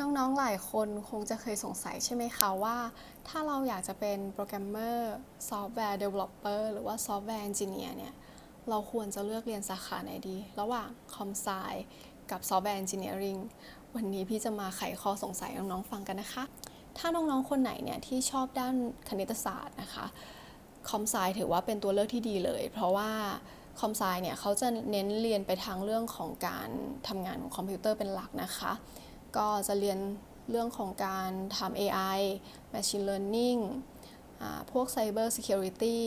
น้องๆ หลายคนคงจะเคยสงสัยใช่ไหมคะว่า ถ้าเราอยากจะเป็นโปรแกรมเมอร์ซอฟต์แวร์เดเวลลอปเปอร์หรือว่าซอฟต์แวร์เอนจิเนียร์เนี่ย เราควรจะเลือกเรียนสาขาไหนดี ระหว่างคอมไซกับซอฟต์แวร์เอนจิเนียริงวันนี้พี่จะมาไขข้อสงสัยน้องๆ ฟังกันนะคะ ถ้าน้องๆ คนไหนเนี่ยที่ชอบด้านคณิตศาสตร์นะคะคอมไซถือว่าเป็นตัวเลือกที่ดีเลย เพราะว่าคอมไซเนี่ยเขาจะเน้นเรียนไปทางเรื่องของการทำงานของคอมพิวเตอร์เป็นหลักนะคะ ก็จะเรียนเรื่องของการทำ AI Machine Learning พวก Cyber Security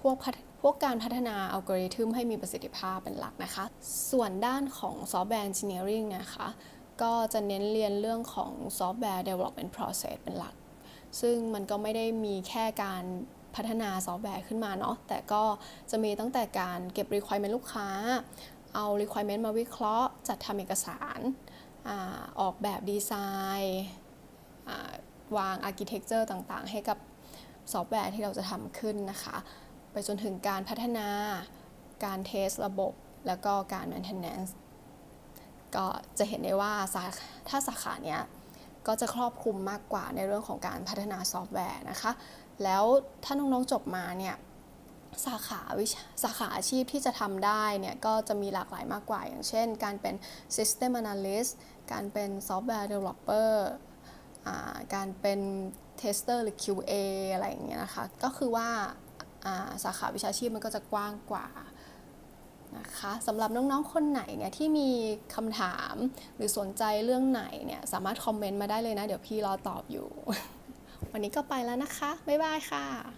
พวกพัฒพวกการพัฒนาอัลกอริทึมให้มีประสิทธิภาพเป็นหลักนะคะ ส่วนด้านของ Software Engineering นะคะก็จะเน้นเรียนเรื่องของ Software Development Process เป็นหลัก ซึ่งมันก็ไม่ได้มีแค่การพัฒนาซอฟต์แวร์ขึ้นมาเนาะ แต่ก็จะมีตั้งแต่การเก็บ requirement ลูกค้า เอา requirement มาวิเคราะห์ จัดทำเอกสาร อออกแบบดีไซน์อ่าวาง architecture ต่างๆ ให้กับซอฟต์แวร์ที่เราจะทำขึ้นนะคะ ไปจนถึงการพัฒนาการเทสระบบ แล้วก็การ maintenance ก็จะเห็นได้ว่าสาถ้าสาขาเนี้ยก็จะครอบคลุมมากกว่าในเรื่องของการพัฒนาซอฟต์แวร์นะคะ แล้วถ้าน้องๆจบมาเนี่ย สาขาวิชาสาขาอาชีพที่จะทำได้เนี่ยก็จะมีหลากหลายมากกว่า อย่างเช่น การเป็น System Analyst การเป็น Software Developer อ่าการเป็น Tester หรือ QA อะไรอย่างเงี้ยนะคะ ก็คือว่าอ่าสาขาวิชาชีพมันก็จะกว้างกว่านะคะสำหรับน้องๆ คนไหนเนี่ยที่มีคำถามหรือสนใจเรื่องไหนเนี่ยสามารถคอมเมนต์มาได้เลยนะ เดี๋ยวพี่รอตอบอยู่ วันนี้ก็ไปแล้วนะคะ บ๊ายบายค่ะ